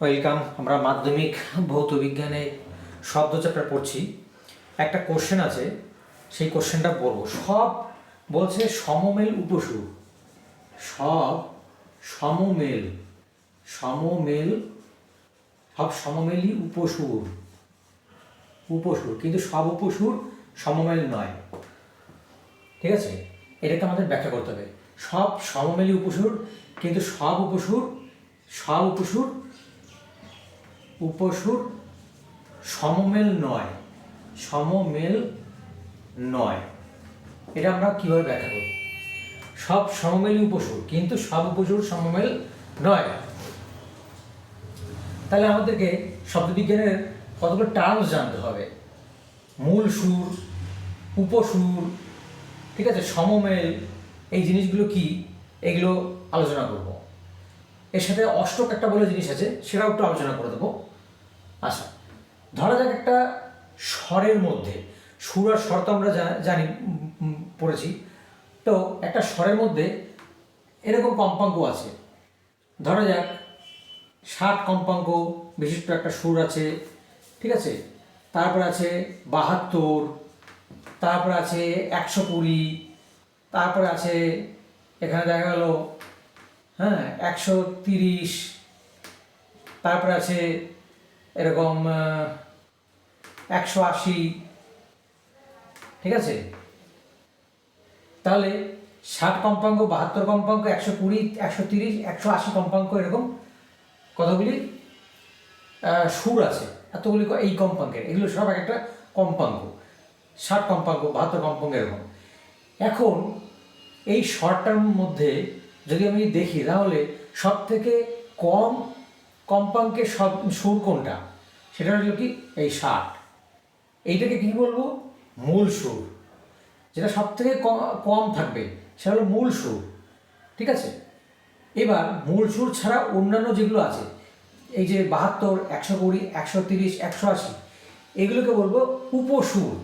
Welcome আমরা মাধ্যমিক ভৌত বিজ্ঞানে শব্দ চ্যাপ্টার পড়ছি। একটা কোশ্চেন আছে, সেই কোশ্চেনটা বলব। সব বলছে সমমেল উপসুর। সব সমমেল সমমেল, সব সমমেলই উপসুর। উপসুর, কিন্তু সব উপসুর সমমেল নয়। ঠিক আছে? এটাকে আমাদের ব্যাখ্যা করতে হবে। সব সমমেলই উপসুর, কিন্তু সব উপসুর সব উপসুর উপসুর সমমেল নয় সমমেল নয়। এটা আমরা কীভাবে ব্যাখ্যা করব? সব সমমেলই উপসুর, কিন্তু সব উপসুর সমমেল নয়। তাহলে আমাদেরকে শব্দবিজ্ঞানের কতগুলো টার্মস জানতে হবে? মূল সুর, উপসুর, ঠিক আছে, সমমেল, এই জিনিসগুলো কি? এগুলো আলোচনা করব। এর সাথে অষ্টক একটা বলে জিনিস আছে, সেটাও একটু আলোচনা করে দেবো। আচ্ছা ধরা যাক একটা স্বরের মধ্যে, সুর আর স্বর তো আমরা জানি পড়েছি। তো একটা স্বরের মধ্যে এরকম কম্পাঙ্ক আছে। ধরা যাক, ষাট কম্পাঙ্ক, বিশিষ্ট একটা সুর আছে, ঠিক আছে? তারপর আছে বাহাত্তর, তারপর আছে একশো কুড়ি, তারপর আছে, এখানে দেখা গেল হ্যাঁ একশো তিরিশ, তারপর আছে এরকম একশো আশি, ঠিক আছে? তাহলে ষাট কম্পাঙ্ক, বাহাত্তর কম্পাঙ্ক, একশো কুড়ি, একশো তিরিশ, একশো আশি কম্পাঙ্ক এরকম কতগুলি? সুর আছে, এতগুলি এই কম্পাঙ্কের, এগুলো সব এক একটা কম্পাঙ্ক। ষাট কম্পাঙ্ক, বাহাত্তর কম্পাঙ্ক এরকম। এখন এই শর্টটার মধ্যে যদি আমি দেখি, তাহলে সব থেকে কম কম্পাঙ্কের সব সুর কোনটা? সেটা হলো কি এই ষাট। এইটাকে কি বলব? মূল সুর। যেটা সব থেকে কম থাকবে, সেটা হলো মূল সুর। ঠিক আছে? এবার মূল সুর ছাড়া অন্যান্য যেগুলো আছে, এই যে বাহাত্তর, একশো কুড়ি, একশো তিরিশ, একশো আশি, এগুলোকে বলব উপসুর।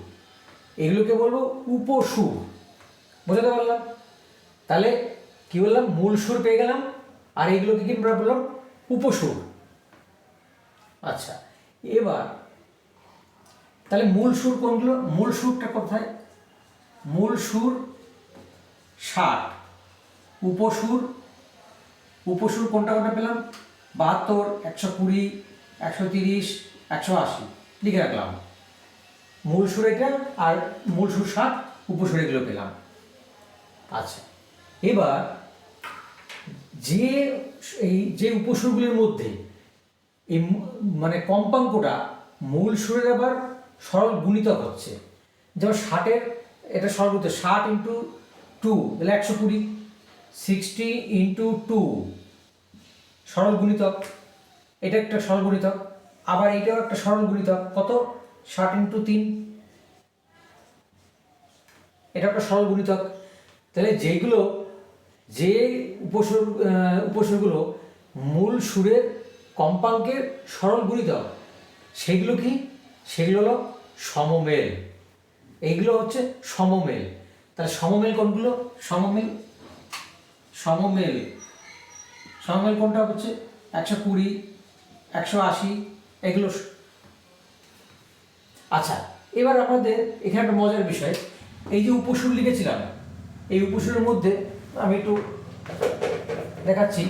এগুলোকে বলব উপসুর। বোঝাতে পারলাম? তাহলে কি বললাম? মূল সুর পেয়ে গেলাম, আর এইগুলোকে কি বললাম? উপসুর। আচ্ছা এবার, তাহলে মূল সুর কোনগুলো? মূল সুরটা কোথায়? মূল সুর ষাট, উপসুর উপসুর কোনটা কোনটা পেলাম? বাহাত্তর, একশো কুড়ি, একশো তিরিশ, একশো আশি, লিখে রাখলাম। মূল সুর এটা আর মূল সুর ষাট, উপসুর এগুলো পেলাম। আচ্ছা এবার যে, এই যে উপসুরগুলির মধ্যে এই মানে কম্পাঙ্কটা মূল সুরের আবার সরল গুণিতক হচ্ছে। যেমন ষাটের, এটা গুণিতক ষাট ইন্টু টু তাহলে একশো কুড়ি সিক্সটি ইন্টু টু সরল গুণিতক। এটা একটা সরল গুণিতক। আবার এটাও একটা সরল গুণিতক। কত? ষাট ইন্টু তিন। এটা একটা সরল গুণিতক। তাহলে যেগুলো যে উপসর্গ উপসর্গগুলো মূল সুরের কম্পাঙ্কের সরল গুণিতক সেগুলো কি? সেগুলো হলো সমমেল। এইগুলো হচ্ছে সমমেল। তাহলে সমমেল কোনগুলো? সমমেল সমমেল। সমমেল কোনটা হচ্ছে? একশো কুড়ি, একশো আশি, এগুলো আচ্ছা এবার আপনাদের এখানে একটা মজার বিষয়। এই যে উপসুর লিখেছিলাম, এই উপসুরের মধ্যে আমি একটু দেখাচ্ছি।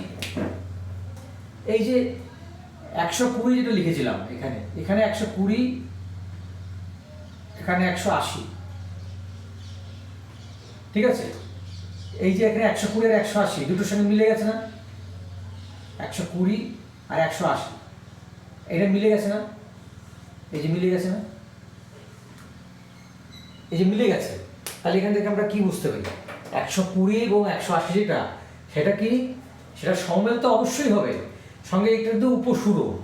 এই যে একশো কুড়ি যেটা লিখেছিলাম এখানে এখানে একশো কুড়ি, এখানে একশো আশি। ঠিক আছে? এই যে এখানে একশো কুড়ি আর একশো আশি, দুটোর সঙ্গে মিলে গেছে না? একশো কুড়ি আর একশো আশি। এটা মিলে গেছে না? এই যে মিলে গেছে না? এই যে মিলে গেছে, তাহলে এখান থেকে আমরা কি বুঝতে পারি? একশো কুড়ি এবং একশো আশি যেটা, সেটা কি? সেটা সমমেল তো অবশ্যই হবে। সঙ্গে এটা কিন্তু উপসুরও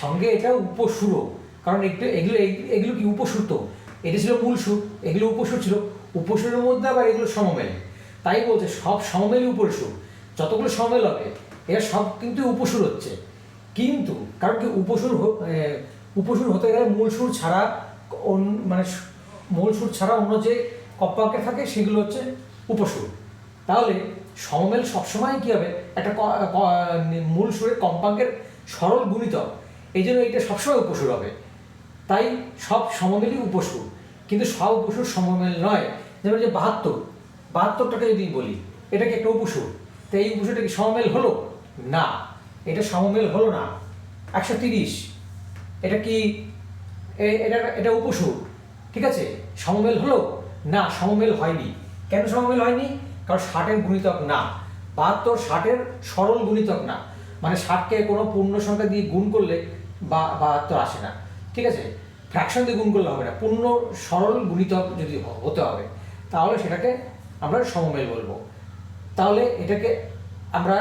সঙ্গে এটা উপসুরও কারণ একটু এগুলো এগ- এগুলো কি উপসুর তো এটা ছিল মূল সুর, এগুলো উপসুর ছিল। উপসুরের মধ্যে আবার এগুলো সমমেল। তাই বলছে সব সমমেলই উপসুর যতগুলো সমমেল হবে, এরা সব কিন্তু উপসুর হচ্ছে। কিন্তু কারণ কি উপসুর উপসুর হতে গেলে মূল সুর ছাড়া মানে মূল সুর ছাড়া অন্য যে কপ্পাঙ্কে থাকে, সেগুলো হচ্ছে উপসুর। তাহলে সমমেল সবসময় কী হবে? একটা মূল সুরের কম্পাঙ্কের সরল গুণিতক। এই জন্য এটা সবসময় উপসুর হবে। তাই সব সমমেলই উপসুর। কিন্তু সব উপসুর সমমেল নয়। যেমন যে বাহাত্তর, বাহাত্তরটাকে যদি বলি এটা কি একটা উপসুর। তো এই উপসুরটা কি সমমেল হলো? না। এটা সমমেল হলো না। একশো তিরিশ। এটা কি এটা এটা উপসুর। ঠিক আছে? সমমেল হলো? না, সমমেল হয়নি। কেন সমমেল হয়নি? কারণ ষাটের গুণিতক না। বাহাত্তর ষাটের সরল গুণিতক না। মানে ষাটকে কোনো পূর্ণ সংখ্যা দিয়ে গুণ করলে বা বাহাত্তর আসে না। ঠিক আছে? ফ্র্যাকশন দিয়ে গুণ করলে হবে না। পূর্ণ সরল গুণিতক যদি হতে হবে, তাহলে সেটাকে আমরা সমমেল বলব। তাহলে এটাকে আমরা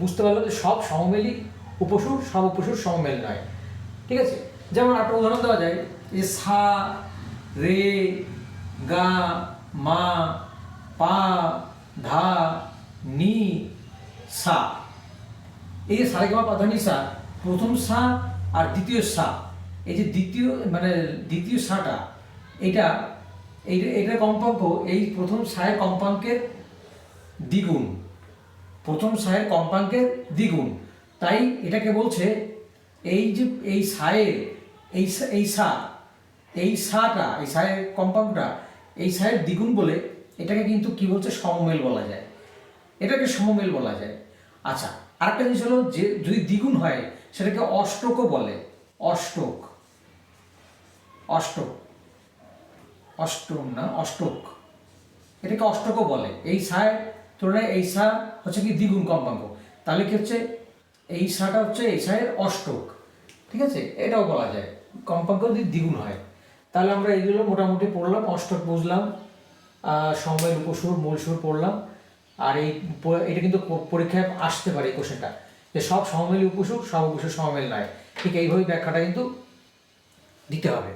বুঝতে পারলাম যে সব সমমেলই উপসুর সব উপসুর সমমেল নয়। ঠিক আছে? যেমন একটা উদাহরণ দেওয়া যায় যে সা, রে, গা, মা, পা, ধা নি সা। এই যে সারেগামা পাধানি সা, প্রথম সা আর দ্বিতীয় সা। এই যে দ্বিতীয় মানে দ্বিতীয় সাটা এটা এই এটার কম্পাঙ্ক, এই প্রথম সায়ের কম্পাঙ্কের দ্বিগুণ। প্রথম সায়ের কম্পাঙ্কের দ্বিগুণ। তাই এটাকে বলছে এই যে, এই সায়ের এই এই সা, এই সাটা, এই সায়ের কম্পাঙ্কটা, এই সায়ের দ্বিগুণ বলে এটাকে কিন্তু কি বলছে, সমমেল বলা যায়। এটাকে সমমেল বলা যায়। আচ্ছা আরেকটা জিনিস হলো যে যদি দ্বিগুণ হয়, সেটাকে অষ্টকও বলে। অষ্টক। অষ্টক। অষ্টম না, অষ্টক। এটাকে অষ্টকও বলে। এই সায়ের তুলনায় এই সা হচ্ছে কি দ্বিগুণ কম্পাঙ্ক। তাহলে কি হচ্ছে? এই সাটা হচ্ছে এই সায়ের অষ্টক। ঠিক আছে? এটাও বলা যায়। কম্পাঙ্ক যদি দ্বিগুণ হয়, তাহলে আমরা এইগুলো মোটামুটি পড়লাম, অষ্টক বুঝলাম সময়ের উপসুর মূল সুর পড়লাম। আর এই এটা কিন্তু পরীক্ষায় আসতে পারে এই কোশ্চেনটা যে সব সমমেল উপসুখ সব উপসুখ সমমেল নয়। ঠিক এইভাবে ব্যাখ্যাটা কিন্তু দিতে হবে।